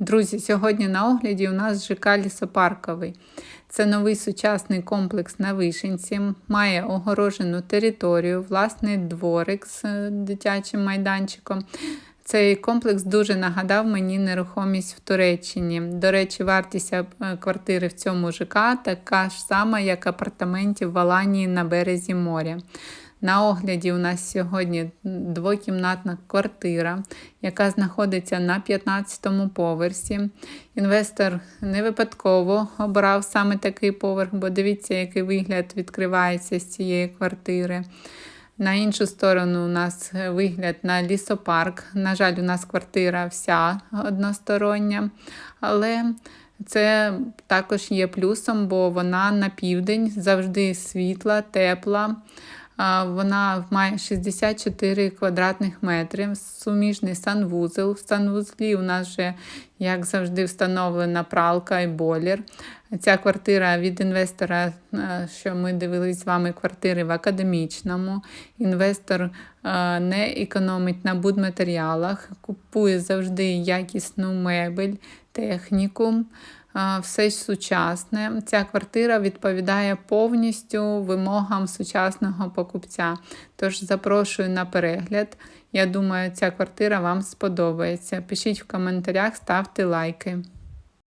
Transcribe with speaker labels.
Speaker 1: Друзі, сьогодні на огляді у нас ЖК Лісопарковий. Це новий сучасний комплекс на Вишенці, має огорожену територію, власний дворик з е, дитячим майданчиком. Цей комплекс дуже нагадав мені нерухомість в Туреччині. До речі, вартість е, квартири в цьому ЖК така ж сама, як апартаментів в Аланії на березі моря. На огляді у нас сьогодні двокімнатна квартира, яка знаходиться на 15-му поверсі. Інвестор не випадково обрав саме такий поверх, бо дивіться, який вигляд відкривається з цієї квартири. На іншу сторону у нас вигляд на лісопарк. На жаль, у нас квартира вся одностороння, але це також є плюсом, бо вона на південь завжди світла, тепла. Вона має 64 квадратних метри, суміжний санвузел. В санвузлі у нас вже, як завжди, встановлена пралка і бойлер. Ця квартира від інвестора, що ми дивились з вами квартири в академічному. Інвестор не економить на будматеріалах, купує завжди якісну мебель, техніку все сучасне. Ця квартира відповідає повністю вимогам сучасного покупця. Тож запрошую на перегляд. Я думаю, ця квартира вам сподобається. Пишіть в коментарях, ставте лайки.